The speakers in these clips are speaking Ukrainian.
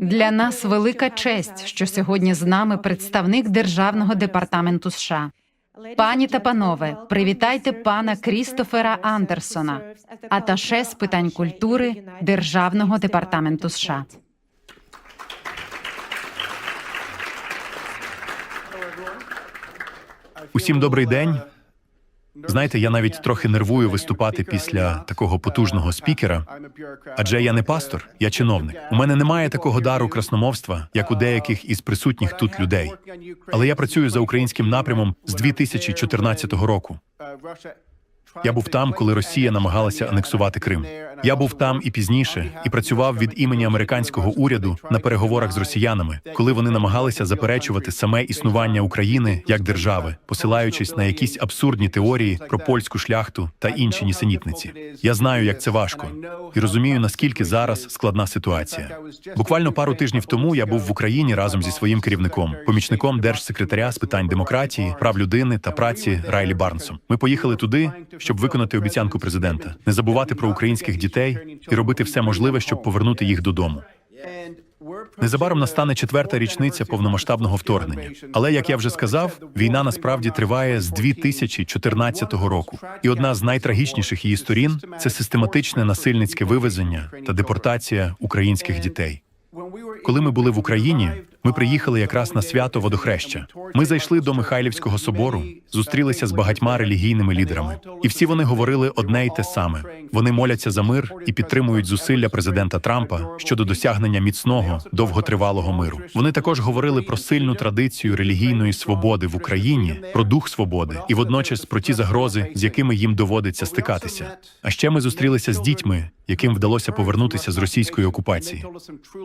Для нас велика честь, що сьогодні з нами представник Державного департаменту США. Пані та панове, привітайте пана Крістофера Андерсона, аташе з питань культури Державного департаменту США. Усім добрий день. Знаєте, я навіть трохи нервую виступати після такого потужного спікера, адже я не пастор, я чиновник. У мене немає такого дару красномовства, як у деяких із присутніх тут людей. Але я працюю за українським напрямом з 2014 року. Я був там, коли Росія намагалася анексувати Крим. Я був там і пізніше, і працював від імені американського уряду на переговорах з росіянами, коли вони намагалися заперечувати саме існування України як держави, посилаючись на якісь абсурдні теорії про польську шляхту та інші нісенітниці. Я знаю, як це важко, і розумію, наскільки зараз складна ситуація. Буквально пару тижнів тому я був в Україні разом зі своїм керівником, помічником держсекретаря з питань демократії, прав людини та праці Райлі Барнсом. Ми поїхали туди, щоб виконати обіцянку президента, не забувати про українських дітей і робити все можливе, щоб повернути їх додому. Незабаром настане четверта річниця повномасштабного вторгнення. Але як я вже сказав, війна насправді триває з 2014 року. І одна з найтрагічніших її сторін це систематичне насильницьке вивезення та депортація українських дітей. Коли ми були в Україні, ми приїхали якраз на свято водохреща. Ми зайшли до Михайлівського собору, зустрілися з багатьма релігійними лідерами, і всі вони говорили одне й те саме: вони моляться за мир і підтримують зусилля президента Трампа щодо досягнення міцного довготривалого миру. Вони також говорили про сильну традицію релігійної свободи в Україні, про дух свободи і водночас про ті загрози, з якими їм доводиться стикатися. А ще ми зустрілися з дітьми, яким вдалося повернутися з російської окупації.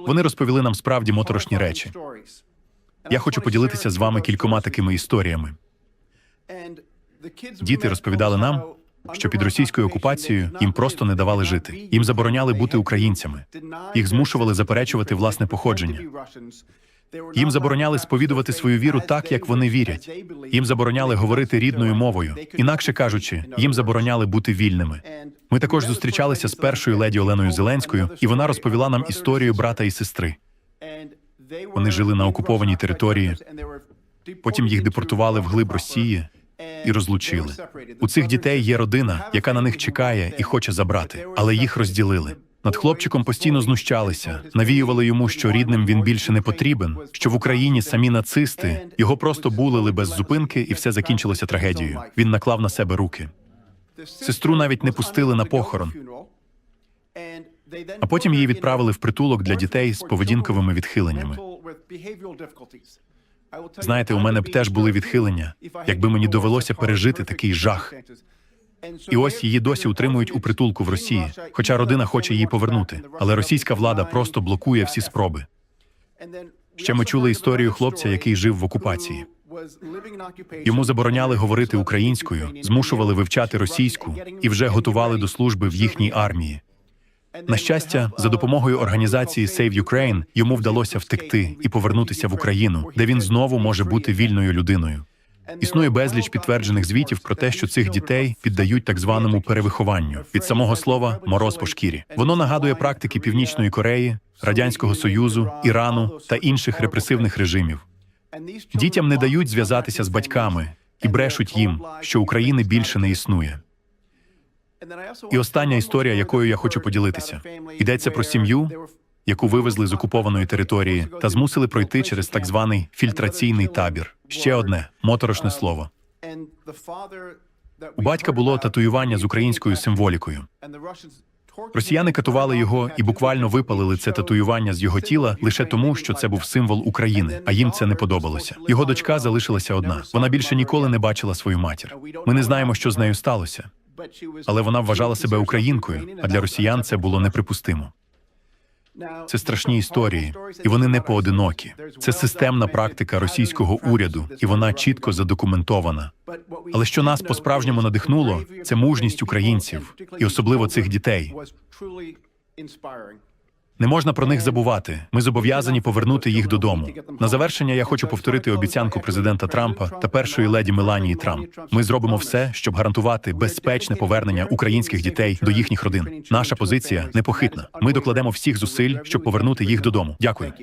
Вони розповіли нам справді моторошні речі. Я хочу поділитися з вами кількома такими історіями. Діти розповідали нам, що під російською окупацією їм просто не давали жити. Їм забороняли бути українцями. Їх змушували заперечувати власне походження. Їм забороняли сповідувати свою віру так, як вони вірять. Їм забороняли говорити рідною мовою. Інакше кажучи, їм забороняли бути вільними. Ми також зустрічалися з першою леді Оленою Зеленською, і вона розповіла нам історію брата і сестри. Вони жили на окупованій території. Потім їх депортували в глиб Росії і розлучили. У цих дітей є родина, яка на них чекає і хоче забрати, але їх розділили. Над хлопчиком постійно знущалися, навіювали йому, що рідним він більше не потрібен, що в Україні самі нацисти його просто булили без зупинки, і все закінчилося трагедією. Він наклав на себе руки. Сестру навіть не пустили на похорон. А потім її відправили в притулок для дітей з поведінковими відхиленнями. Знаєте, у мене б теж були відхилення, якби мені довелося пережити такий жах. І ось її досі утримують у притулку в Росії, хоча родина хоче її повернути. Але російська влада просто блокує всі спроби. Ще ми чули історію хлопця, який жив в окупації. Йому забороняли говорити українською, змушували вивчати російську і вже готували до служби в їхній армії. На щастя, за допомогою організації Save Ukraine йому вдалося втекти і повернутися в Україну, де він знову може бути вільною людиною. Існує безліч підтверджених звітів про те, що цих дітей піддають так званому перевихованню від самого слова мороз по шкірі. Воно нагадує практики Північної Кореї, Радянського Союзу, Ірану та інших репресивних режимів. Дітям не дають зв'язатися з батьками і брешуть їм, що України більше не існує. І остання історія, якою я хочу поділитися, йдеться про сім'ю, яку вивезли з окупованої території та змусили пройти через так званий фільтраційний табір. Ще одне моторошне слово. У батька було татуювання з українською символікою. Росіяни катували його і буквально випалили це татуювання з його тіла лише тому, що це був символ України, а їм це не подобалося. Його дочка залишилася одна. Вона більше ніколи не бачила свою матір. Ми не знаємо, що з нею сталося, але вона вважала себе українкою, а для росіян це було неприпустимо. Це страшні історії, і вони не поодинокі. Це системна практика російського уряду, і вона чітко задокументована. Але що нас по-справжньому надихнуло, це мужність українців, і особливо цих дітей. Не можна про них забувати. Ми зобов'язані повернути їх додому. На завершення я хочу повторити обіцянку президента Трампа та першої леді Меланії Трамп. Ми зробимо все, щоб гарантувати безпечне повернення українських дітей до їхніх родин. Наша позиція непохитна. Ми докладемо всіх зусиль, щоб повернути їх додому. Дякую.